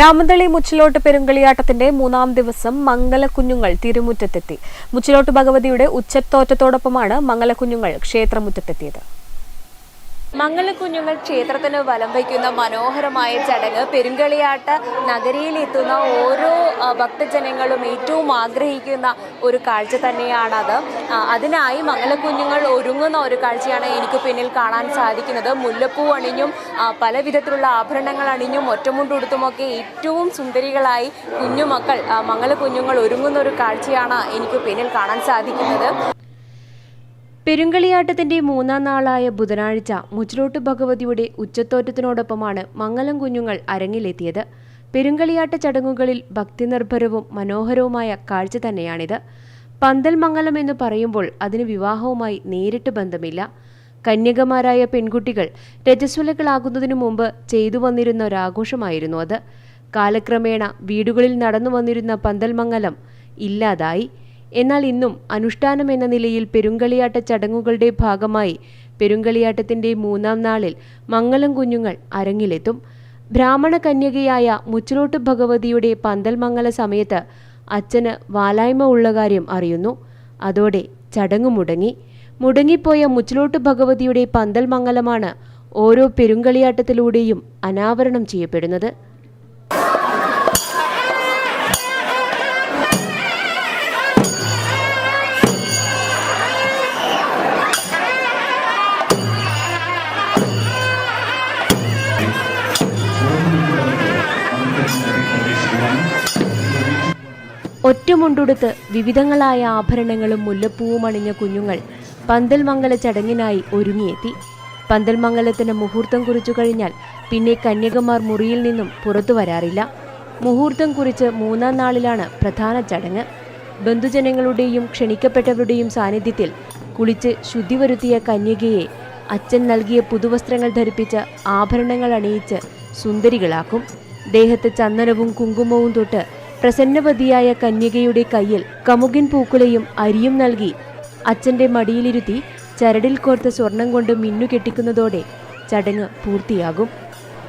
രാമന്തളി മുച്ചിലോട്ട് പെരുങ്കളിയാട്ടത്തിന്റെ മൂന്നാം ദിവസം മംഗലക്കുഞ്ഞുങ്ങൾ തിരുമുറ്റത്തെത്തി. മുച്ചിലോട്ട് ഭഗവതിയുടെ ഉച്ചത്തോറ്റത്തോടൊപ്പമാണ് മംഗലക്കുഞ്ഞുങ്ങൾ ക്ഷേത്രമുറ്റത്തെത്തിയത്. മംഗലക്കുഞ്ഞുങ്ങൾ ക്ഷേത്രത്തിന് വലം വയ്ക്കുന്ന മനോഹരമായ ചടങ്ങ് പെരുങ്കളിയാട്ട നഗരിയിലെത്തുന്ന ഓരോ ഭക്തജനങ്ങളും ഏറ്റവും ആഗ്രഹിക്കുന്ന ഒരു കാഴ്ച തന്നെയാണത്. അതിനായി മംഗലക്കുഞ്ഞുങ്ങൾ ഒരുങ്ങുന്ന ഒരു കാഴ്ചയാണ് എനിക്ക് പിന്നിൽ കാണാൻ സാധിക്കുന്നത്. മുല്ലപ്പൂ അണിഞ്ഞും പല വിധത്തിലുള്ള ആഭരണങ്ങൾ അണിഞ്ഞും ഒറ്റമുണ്ടുടുത്തുമൊക്കെ ഏറ്റവും സുന്ദരികളായി കുഞ്ഞുമക്കൾ മംഗലക്കുഞ്ഞുങ്ങൾ ഒരുങ്ങുന്ന ഒരു കാഴ്ചയാണ് എനിക്ക് പിന്നിൽ കാണാൻ സാധിക്കുന്നത്. പെരുങ്കളിയാട്ടത്തിന്റെ മൂന്നാം നാളായ ബുധനാഴ്ച മുച്ചിലോട്ട് ഭഗവതിയുടെ ഉച്ചത്തോറ്റത്തിനോടൊപ്പമാണ് മംഗലം കുഞ്ഞുങ്ങൾ അരങ്ങിലെത്തിയത്. പെരുങ്കളിയാട്ട ചടങ്ങുകളിൽ ഭക്തിനിർഭരവും മനോഹരവുമായ കാഴ്ച തന്നെയാണിത്. പന്തൽ മംഗലം എന്ന് പറയുമ്പോൾ അതിന് വിവാഹവുമായി നേരിട്ട് ബന്ധമില്ല. കന്യകമാരായ പെൺകുട്ടികൾ രജസ്വലകളാകുന്നതിനു മുമ്പ് ചെയ്തു വന്നിരുന്ന ഒരാഘോഷമായിരുന്നു അത്. കാലക്രമേണ വീടുകളിൽ നടന്നു വന്നിരുന്ന പന്തൽ മംഗലം ഇല്ലാതായി. എന്നാൽ ഇന്നും അനുഷ്ഠാനം എന്ന നിലയിൽ പെരുങ്കളിയാട്ട ചടങ്ങുകളുടെ ഭാഗമായി പെരുങ്കളിയാട്ടത്തിന്റെ മൂന്നാം നാളിൽ മംഗളം കുഞ്ഞുങ്ങൾ അരങ്ങിലെത്തും. ബ്രാഹ്മണ കന്യകയായ മുച്ചിലോട്ട് ഭഗവതിയുടെ പന്തൽ മംഗല സമയത്ത് അച്ഛന് വാലായ്മ ഉള്ള കാര്യം അറിയുന്നു. അതോടെ ചടങ്ങ് മുടങ്ങി. മുടങ്ങിപ്പോയ മുച്ചിലോട്ട് ഭഗവതിയുടെ പന്തൽ മംഗലമാണ് ഓരോ പെരുങ്കളിയാട്ടത്തിലൂടെയും അനാവരണം ചെയ്യപ്പെടുന്നത്. ഒറ്റമുണ്ടുടുത്ത് വിവിധങ്ങളായ ആഭരണങ്ങളും മുല്ലപ്പൂവും അണിഞ്ഞ കുഞ്ഞുങ്ങൾ പന്തൽമംഗല ചടങ്ങിനായി ഒരുങ്ങിയെത്തി. പന്തൽമംഗലത്തിന് മുഹൂർത്തം കുറിച്ചു കഴിഞ്ഞാൽ പിന്നെ കന്യകമാർ മുറിയിൽ നിന്നും പുറത്തു വരാറില്ല. മുഹൂർത്തം കുറിച്ച് മൂന്നാം നാളിലാണ് പ്രധാന ചടങ്ങ്. ബന്ധുജനങ്ങളുടെയും ക്ഷണിക്കപ്പെട്ടവരുടെയും സാന്നിധ്യത്തിൽ കുളിച്ച് ശുദ്ധി വരുത്തിയ കന്യകയെ അച്ഛൻ നൽകിയ പുതുവസ്ത്രങ്ങൾ ധരിപ്പിച്ച് ആഭരണങ്ങൾ അണിയിച്ച് സുന്ദരികളാക്കും. ദേഹത്ത് ചന്ദനവും കുങ്കുമവും തൊട്ട് പ്രസന്നവതിയായ കന്യകയുടെ കയ്യിൽ കമുകിൻ പൂക്കുലയും അരിയും നൽകി. അച്ഛന്റെ മടിയിലിരുത്തി ചരടിൽ കോർത്ത സ്വർണം കൊണ്ട് മിന്നു കെട്ടിക്കുന്നതോടെ ചടങ്ങ് പൂർത്തിയാകും.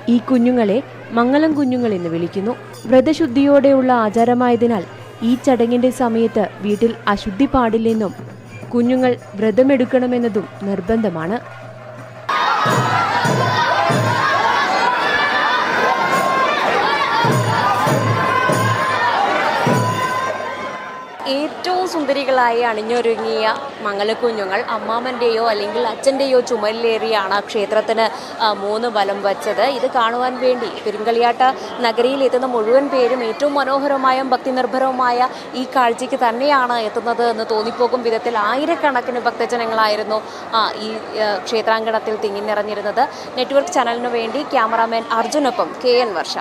ഈ കുഞ്ഞുങ്ങളെ മംഗളം കുഞ്ഞുങ്ങൾ എന്ന് വിളിക്കുന്നു. വ്രതശുദ്ധിയോടെയുള്ള ആചാരമായതിനാൽ ഈ ചടങ്ങിന്റെ സമയത്ത് വീട്ടിൽ അശുദ്ധി പാടില്ലെന്നും കുഞ്ഞുങ്ങൾ വ്രതമെടുക്കണമെന്നതും നിർബന്ധമാണ്. സുന്ദരികളായി അണിഞ്ഞൊരുങ്ങിയ മംഗലക്കുഞ്ഞുങ്ങൾ അമ്മാമന്റെയോ അല്ലെങ്കിൽ അച്ഛന്റെയോ ചുമലിലേറിയാണ് ക്ഷേത്രത്തിന് മൂന്ന് ബലം വച്ചത്. ഇത് കാണുവാൻ വേണ്ടി പെരുങ്കളിയാട്ട നഗരിയിൽ എത്തുന്ന മുഴുവൻ പേരും ഏറ്റവും മനോഹരമായും ഭക്തിനിർഭരവുമായ ഈ കാഴ്ചയ്ക്ക് തന്നെയാണ് എത്തുന്നത് എന്ന് തോന്നിപ്പോകും വിധത്തിൽ ആയിരക്കണക്കിന് ഭക്തജനങ്ങളായിരുന്നു ഈ ക്ഷേത്രാങ്കണത്തിൽ തിങ്ങി നിറഞ്ഞിരുന്നത് നെറ്റ്വർക്ക് ചാനലിനു വേണ്ടി ക്യാമറാമാൻ അർജുനൊപ്പം കെ എൻ വർഷ.